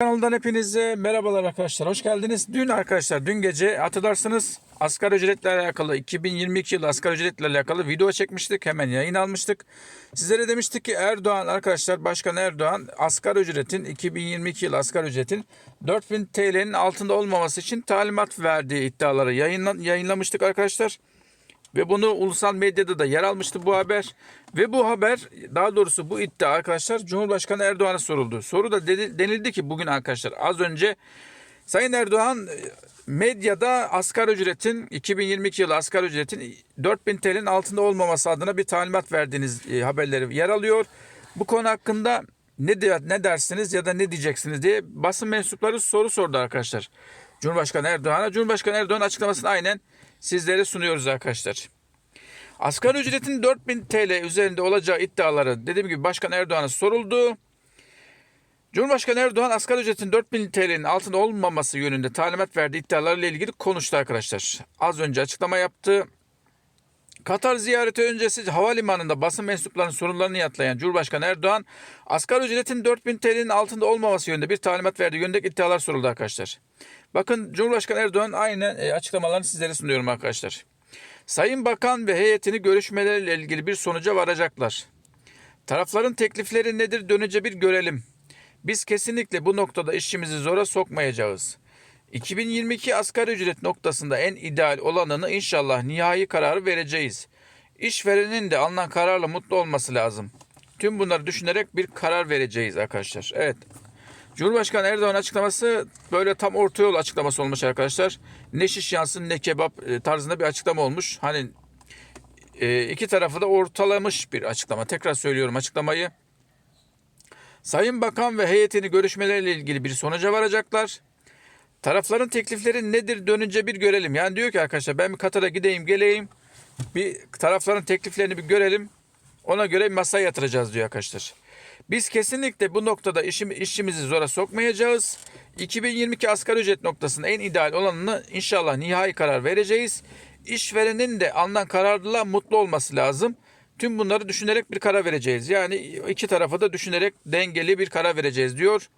Kanaldan hepinize merhabalar arkadaşlar. Hoş geldiniz. Dün arkadaşlar dün gece hatırlarsınız asgari ücretle alakalı 2022 yılı asgari ücretle alakalı video çekmiştik. Hemen yayın almıştık. Sizlere demiştik ki Erdoğan arkadaşlar Başkan Erdoğan asgari ücretin 2022 yılı asgari ücretin 4000 TL'nin altında olmaması için talimat verdiği iddiaları yayınla, yayınlamıştık arkadaşlar. Ve bunu ulusal medyada da yer almıştı bu haber. Ve bu haber daha doğrusu bu iddia arkadaşlar Cumhurbaşkanı Erdoğan'a soruldu. Soru da dedi- denildi ki bugün arkadaşlar az önce Sayın Erdoğan e, medyada asgari ücretin 2022 yılı asgari ücretin 4000 TL'nin altında olmaması adına bir talimat verdiğiniz e, haberleri yer alıyor. Bu konu hakkında ne de, ne dersiniz ya da ne diyeceksiniz diye basın mensupları soru sordu arkadaşlar. Cumhurbaşkanı Erdoğan'a. Cumhurbaşkanı Erdoğan açıklamasını aynen sizlere sunuyoruz arkadaşlar. Asgari ücretin 4000 TL üzerinde olacağı iddiaları dediğim gibi Başkan Erdoğan'a soruldu. Cumhurbaşkanı Erdoğan asgari ücretin 4000 TL'nin altında olmaması yönünde talimat verdiği iddialarla ilgili konuştu arkadaşlar. Az önce açıklama yaptı. Katar ziyareti öncesi havalimanında basın mensuplarının sorunlarını yanıtlayan Cumhurbaşkanı Erdoğan, asgari ücretin 4000 TL'nin altında olmaması yönünde bir talimat verdiği yönünde iddialar soruldu arkadaşlar. Bakın Cumhurbaşkanı Erdoğan aynen e, açıklamalarını sizlere sunuyorum arkadaşlar. Sayın Bakan ve heyetini görüşmelerle ilgili bir sonuca varacaklar. Tarafların teklifleri nedir dönece bir görelim. Biz kesinlikle bu noktada işçimizi zora sokmayacağız. 2022 asgari ücret noktasında en ideal olanını inşallah nihai kararı vereceğiz. İşverenin de alınan kararla mutlu olması lazım. Tüm bunları düşünerek bir karar vereceğiz arkadaşlar. Evet. Cumhurbaşkanı Erdoğan açıklaması böyle tam orta yol açıklaması olmuş arkadaşlar. Ne şiş yansın ne kebap e, tarzında bir açıklama olmuş. Hani e, iki tarafı da ortalamış bir açıklama. Tekrar söylüyorum açıklamayı. Sayın Bakan ve heyetini görüşmelerle ilgili bir sonuca varacaklar. Tarafların teklifleri nedir dönünce bir görelim. Yani diyor ki arkadaşlar ben bir Katar'a gideyim geleyim. Bir tarafların tekliflerini bir görelim. Ona göre masaya yatıracağız diyor arkadaşlar. Biz kesinlikle bu noktada işim, işçimizi zora sokmayacağız. 2022 asgari ücret noktasında en ideal olanını inşallah nihai karar vereceğiz. İşverenin de alınan kararla mutlu olması lazım. Tüm bunları düşünerek bir karar vereceğiz. Yani iki tarafa da düşünerek dengeli bir karar vereceğiz diyor.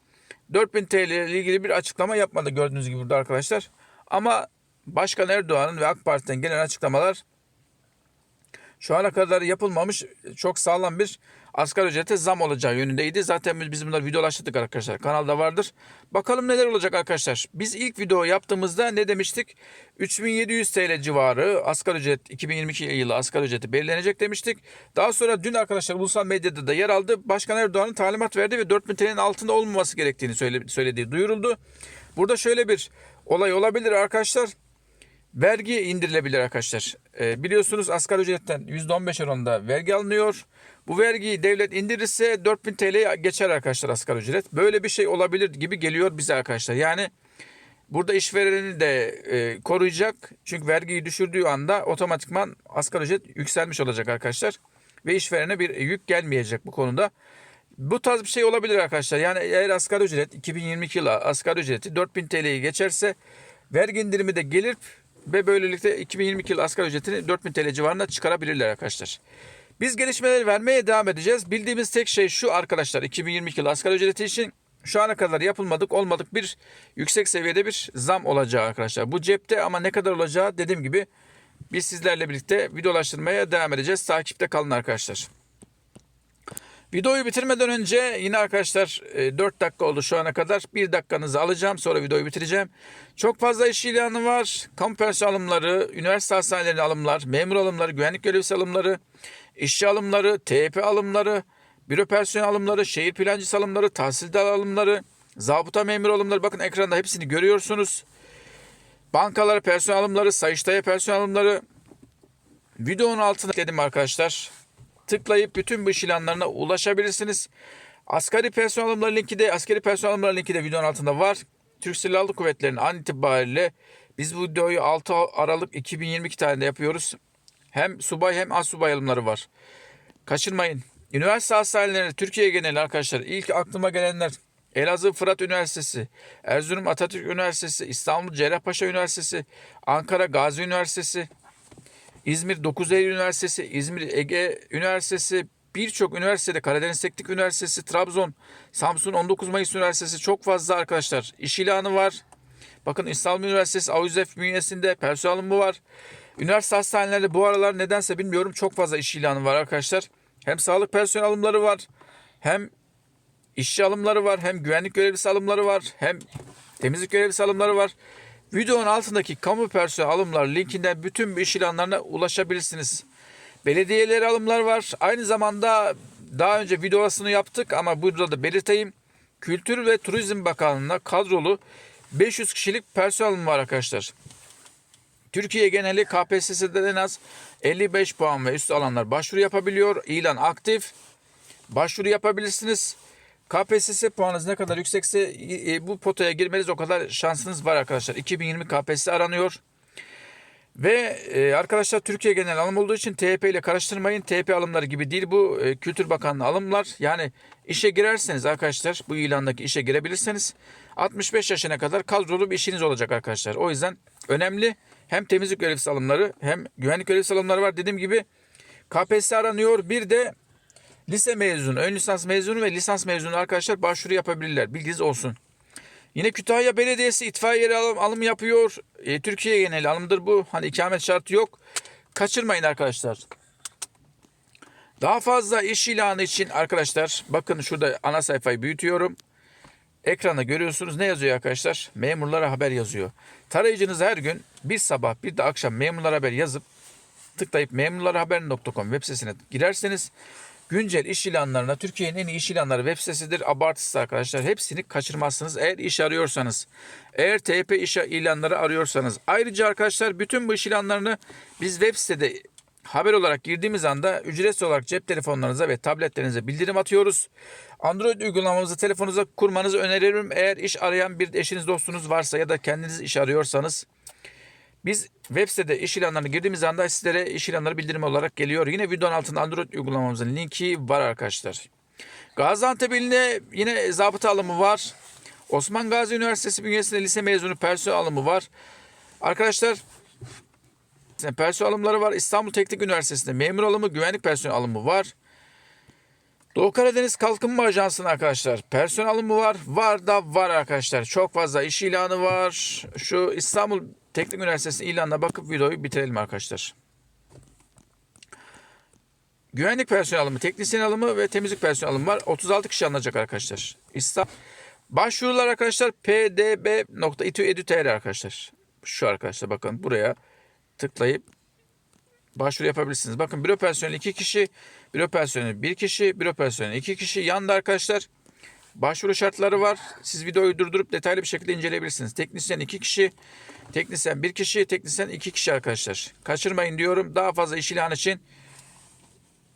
4000 TL ile ilgili bir açıklama yapmadı gördüğünüz gibi burada arkadaşlar. Ama Başkan Erdoğan'ın ve AK Parti'den gelen açıklamalar şu ana kadar yapılmamış çok sağlam bir asgari ücrete zam olacağı yönündeydi. Zaten biz bunları videolaştırdık arkadaşlar. Kanalda vardır. Bakalım neler olacak arkadaşlar. Biz ilk video yaptığımızda ne demiştik? 3700 TL civarı asgari ücret 2022 yılı asgari ücreti belirlenecek demiştik. Daha sonra dün arkadaşlar ulusal medyada da yer aldı. Başkan Erdoğan'ın talimat verdi ve 4000 TL'nin altında olmaması gerektiğini söyle- söylediği duyuruldu. Burada şöyle bir olay olabilir arkadaşlar. Vergi indirilebilir arkadaşlar. Ee, biliyorsunuz asgari ücretten %15 oranında vergi alınıyor. Bu vergiyi devlet indirirse 4000 TL geçer arkadaşlar asgari ücret. Böyle bir şey olabilir gibi geliyor bize arkadaşlar. Yani burada işvereni de e, koruyacak. Çünkü vergiyi düşürdüğü anda otomatikman asgari ücret yükselmiş olacak arkadaşlar. Ve işverene bir yük gelmeyecek bu konuda. Bu tarz bir şey olabilir arkadaşlar. Yani eğer asgari ücret 2022 yılı asgari ücreti 4000 TL'yi geçerse vergi indirimi de gelir ve böylelikle 2022 yılı asgari ücretini 4000 TL civarında çıkarabilirler arkadaşlar. Biz gelişmeleri vermeye devam edeceğiz. Bildiğimiz tek şey şu arkadaşlar 2022 yılı asgari ücreti için şu ana kadar yapılmadık olmadık bir yüksek seviyede bir zam olacağı arkadaşlar. Bu cepte ama ne kadar olacağı dediğim gibi biz sizlerle birlikte videolaştırmaya devam edeceğiz. Takipte kalın arkadaşlar. Videoyu bitirmeden önce yine arkadaşlar 4 dakika oldu şu ana kadar. 1 dakikanızı alacağım sonra videoyu bitireceğim. Çok fazla iş ilanı var. Kamu personel alımları, üniversite hastanelerinde alımlar, memur alımları, güvenlik görevlisi alımları, işçi alımları, TYP alımları, büro personel alımları, şehir plancısı alımları, tahsildar alımları, zabıta memur alımları. Bakın ekranda hepsini görüyorsunuz. Bankalara personel alımları, Sayıştay'a personel alımları. Videonun altına dedim arkadaşlar tıklayıp bütün bu iş ilanlarına ulaşabilirsiniz. Asgari personel alımları linki de askeri personel alımları linki de videonun altında var. Türk Silahlı Kuvvetleri'nin an itibariyle biz bu videoyu 6 Aralık 2022 tarihinde yapıyoruz. Hem subay hem az subay alımları var. Kaçırmayın. Üniversite hastaneleri Türkiye geneli arkadaşlar ilk aklıma gelenler Elazığ Fırat Üniversitesi, Erzurum Atatürk Üniversitesi, İstanbul Cerrahpaşa Üniversitesi, Ankara Gazi Üniversitesi, İzmir 9 Eylül Üniversitesi, İzmir Ege Üniversitesi, birçok üniversitede Karadeniz Teknik Üniversitesi, Trabzon, Samsun 19 Mayıs Üniversitesi çok fazla arkadaşlar iş ilanı var. Bakın İstanbul Üniversitesi AÜZEF bünyesinde personel alımı var. Üniversite hastanelerde bu aralar nedense bilmiyorum çok fazla iş ilanı var arkadaşlar. Hem sağlık personel alımları var. Hem işçi alımları var. Hem güvenlik görevlisi alımları var. Hem temizlik görevlisi alımları var. Videonun altındaki kamu personel alımlar linkinden bütün iş ilanlarına ulaşabilirsiniz. Belediyeleri alımlar var. Aynı zamanda daha önce videosunu yaptık ama burada da belirteyim. Kültür ve Turizm Bakanlığı'na kadrolu 500 kişilik personel alımı var arkadaşlar. Türkiye geneli KPSS'den en az 55 puan ve üstü alanlar başvuru yapabiliyor. İlan aktif. Başvuru yapabilirsiniz. KPSS puanınız ne kadar yüksekse e, bu potaya girmeniz o kadar şansınız var arkadaşlar. 2020 KPSS aranıyor. Ve e, arkadaşlar Türkiye genel alım olduğu için TYP ile karıştırmayın. TYP alımları gibi değil bu e, Kültür Bakanlığı alımlar. Yani işe girerseniz arkadaşlar bu ilandaki işe girebilirseniz 65 yaşına kadar kadrolu bir işiniz olacak arkadaşlar. O yüzden önemli hem temizlik görevlisi alımları hem güvenlik görevlisi alımları var. Dediğim gibi KPSS aranıyor. Bir de lise mezunu, ön lisans mezunu ve lisans mezunu arkadaşlar başvuru yapabilirler. Bilginiz olsun. Yine Kütahya Belediyesi itfaiye alım, alım yapıyor. E, Türkiye geneli alımdır bu. Hani ikamet şartı yok. Kaçırmayın arkadaşlar. Daha fazla iş ilanı için arkadaşlar bakın şurada ana sayfayı büyütüyorum. Ekranda görüyorsunuz ne yazıyor arkadaşlar? Memurlara haber yazıyor. Tarayıcınız her gün bir sabah bir de akşam memurlara haber yazıp tıklayıp memurlarhaber.com web sitesine girerseniz güncel iş ilanlarına Türkiye'nin en iyi iş ilanları web sitesidir. Abartısız arkadaşlar. Hepsini kaçırmazsınız eğer iş arıyorsanız. Eğer TP iş ilanları arıyorsanız. Ayrıca arkadaşlar bütün bu iş ilanlarını biz web sitede haber olarak girdiğimiz anda ücretsiz olarak cep telefonlarınıza ve tabletlerinize bildirim atıyoruz. Android uygulamamızı telefonunuza kurmanızı öneririm. Eğer iş arayan bir eşiniz dostunuz varsa ya da kendiniz iş arıyorsanız biz web sitede iş ilanlarına girdiğimiz anda sizlere iş ilanları bildirim olarak geliyor. Yine videonun altında Android uygulamamızın linki var arkadaşlar. Gaziantep ilinde yine zabıta alımı var. Osman Gazi Üniversitesi bünyesinde lise mezunu personel alımı var. Arkadaşlar personel alımları var. İstanbul Teknik Üniversitesi'nde memur alımı, güvenlik personel alımı var. Doğu Karadeniz Kalkınma Ajansı'nın arkadaşlar personel alımı var. Var da var arkadaşlar. Çok fazla iş ilanı var. Şu İstanbul Teknik Üniversitesi ilanına bakıp videoyu bitirelim arkadaşlar. Güvenlik personel alımı, teknisyen alımı ve temizlik personel alımı var. 36 kişi alınacak arkadaşlar. İstanbul Başvurular arkadaşlar pdb.itu.edu.tr arkadaşlar. Şu arkadaşlar bakın buraya tıklayıp başvuru yapabilirsiniz. Bakın büro personeli 2 kişi, büro personeli 1 kişi, büro personeli 2 kişi. Yanında arkadaşlar başvuru şartları var. Siz videoyu durdurup detaylı bir şekilde inceleyebilirsiniz. Teknisyen 2 kişi, teknisyen 1 kişi, teknisyen 2 kişi arkadaşlar. Kaçırmayın diyorum. Daha fazla iş ilan için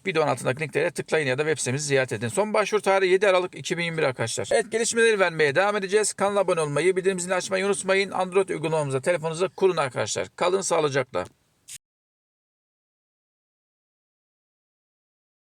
videonun altındaki linklere tıklayın ya da web sitemizi ziyaret edin. Son başvuru tarihi 7 Aralık 2021 arkadaşlar. Evet gelişmeleri vermeye devam edeceğiz. Kanala abone olmayı, bildirim zilini açmayı unutmayın. Android uygulamamıza telefonunuza kurun arkadaşlar. Kalın sağlıcakla.